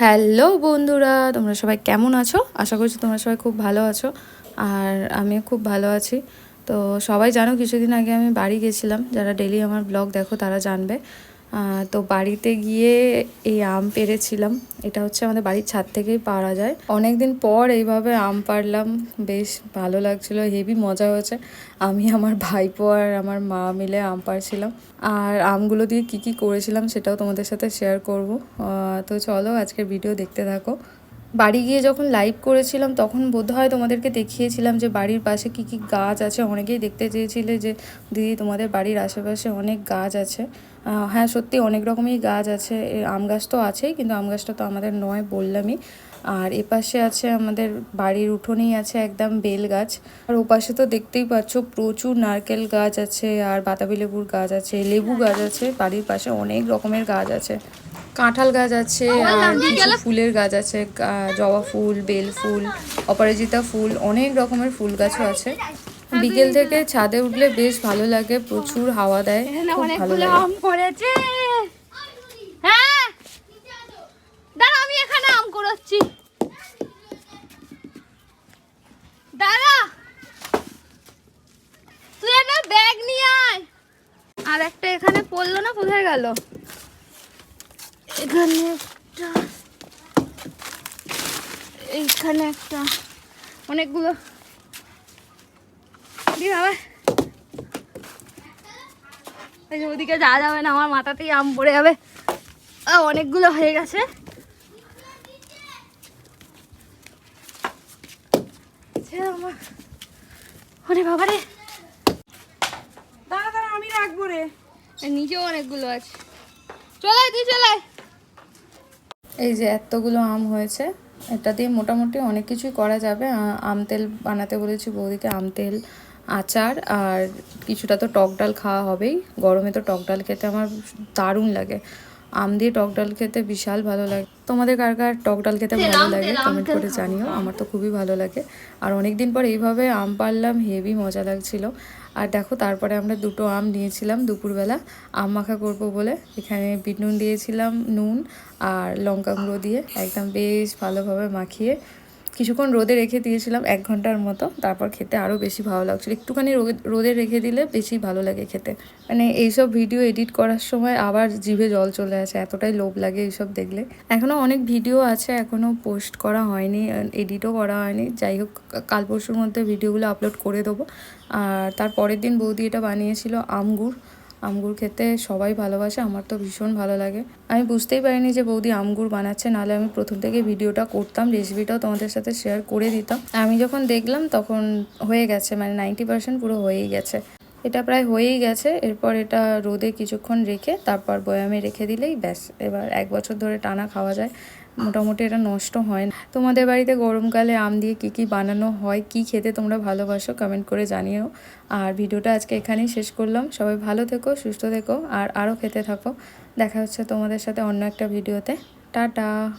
Hello বন্ধুরা, তোমরা সবাই কেমন আছো? আশা করছি তোমরা সবাই খুব ভালো আছো, আর আমিও খুব ভালো আছি। তো সবাই জানো, কিছুদিন আগে আমি বাড়ি গেছিলাম, যারা ডেলি আমার ব্লগ দেখো তারা জানবে। তো বাড়িতে গিয়ে এই আম পেরেছিলাম। এটা হচ্ছে আমাদের বাড়ির ছাদ থেকেই পাওয়া যায়। অনেক দিন পর এইভাবে আম পারলাম বেশ ভালো লাগছিল, হেভি মজা হয়েছে। আমি, আমার ভাইপো আর আমার মা মিলে আম পারছিলাম আর আমগুলো দিয়ে কি কি করেছিলাম সেটাও তোমাদের সাথে শেয়ার করব। তো চলো আজকের ভিডিও দেখতে থাকো। বাড়ি গিয়ে যখন লাইভ করেছিলাম, তখন বোধহয় তোমাদেরকে দেখিয়েছিলাম যে বাড়ির পাশে কি কি গাছ আছে। অনেকেই দেখতে চেয়েছিলে যে, দিদি, তোমাদের বাড়ির আশেপাশে অনেক গাছ আছে। হ্যাঁ সত্যি অনেক রকমই গাছ আছে। আম গাছ তো আছেই, কিন্তু আম গাছটা তো আমাদের নয় বললামই। আর এপাশে আছে আমাদের বাড়ির উঠোনেই আছে একদম বেল গাছ। আর ওপাশে তো দেখতেই পাচ্ছ প্রচুর নারকেল গাছ আছে, আর বাতাবি লেবুর গাছ আছে, লেবু গাছ আছে, বাড়ির পাশে অনেক রকমের গাছ আছে। কাঁঠাল গাছ আছে আর কিছু ফুলের গাছ আছে জবা ফুল বেল ফুল অপরাজিতা ফুল অনেক রকমের ফুল গাছও আছে। বিকেল থেকে ছাদে উঠলে বেশ ভালো লাগে প্রচুর হাওয়া দেয় খুব ভালো লাগে। হ্যাঁ? দাঁড়া আমি এখানে আম কুড়োচ্ছি। দাঁড়া। তুই একটা ব্যাগ নিয়ে আয়। আর একটা এখানে পড়ল না কোথায় গেল? এখানে একটা এইখানে একটা অনেকগুলো। দি বাবা? ওদিকে যাওয়া যাবে না আমার মাথাতেই আম পড়ে যাবে। অনেকগুলো হয়ে গেছে। ওরে বাবা রে। আমি রাখব রে। নিচেও অনেকগুলো আছে। চলে আয়, তুই চলে আয়। এই যে এতগুলো আম হয়েছে এটা দিয়ে মোটামুটি অনেক কিছুই করা যাবে। আম তেল বানাতে বলেছি বৌদিকে আম তেল আচার আর কিছুটা তো টক ডাল খাওয়া হবেই। গরমে তো টক ডাল খেতে আমার দারুণ লাগে। আম দিয়ে টক ডাল খেতে বিশাল ভালো লাগে। তোমাদের কার কার টক ডাল খেতে ভালো লাগে কমেন্ট করে জানিও আমার তো খুবই ভালো লাগে। আর অনেক দিন পর এইভাবে আম পারলাম হেভি মজা লাগছিল। আর দেখো, তারপরে আমরা দুটো আম নিয়েছিলাম দুপুরবেলা। আম মাখা করব বলে এখানে বিট নুন দিয়েছিলাম, নুন আর লঙ্কা গুঁড়ো দিয়ে একদম বেশ ভালোভাবে মাখিয়ে কিছুক্ষণ রোদে রেখে দিয়েছিলাম এক ঘণ্টার মতো, তারপর খেতে আরও বেশি ভালো লাগছিল। একটুখানি রোদে- রেখে দিলে বেশি ভালো লাগে খেতে। মানে এইসব ভিডিও এডিট করার সময় আবার জিভে জল চলে আসে, এতটাই লোভ লাগে এইসব দেখলে। এখনও অনেক ভিডিও আছে এখনও পোস্ট করা হয়নি, এডিটও করা হয়নি। যাই হোক, কাল পরশুর মধ্যে ভিডিওগুলো আপলোড করে দেবো। আর তার পরের দিন বৌদি এটা বানিয়েছিল আমগুড় আমগুর খেতে সবাই ভালোবাসে, আমার তো ভীষণ ভালো লাগে। আমি বুঝতেই পারিনি যে বৌদি আমগুর বানাচ্ছে, নাহলে আমি প্রথম থেকে ভিডিওটা করতাম রেসিপিটাও তোমাদের সাথে শেয়ার করে দিতাম। আমি যখন দেখলাম তখন হয়ে গেছে মানে নাইনটি পার্সেন্ট পুরো হয়েই গেছে। এটা প্রায় হয়েই গেছে, এরপর এটা রোদে কিছুক্ষণ রেখে, তারপর বয়ামে রেখে দিলেই ব্যাস, এবার এক বছর ধরে টানা খাওয়া যায়। মোটামুটি এটা নষ্ট হয় না। তোমাদের বাড়িতে গরমকালে আম দিয়ে কি কি বানানো হয়, কি খেতে তোমরা ভালোবাসো কমেন্ট করে জানিও। আর ভিডিওটা আজকে এখানেই শেষ করলাম। সবাই ভালো থেকো, সুস্থ থেকো, আর আরও খেতে থাকো। দেখা হচ্ছে তোমাদের সাথে অন্য একটা ভিডিওতে। টাটা!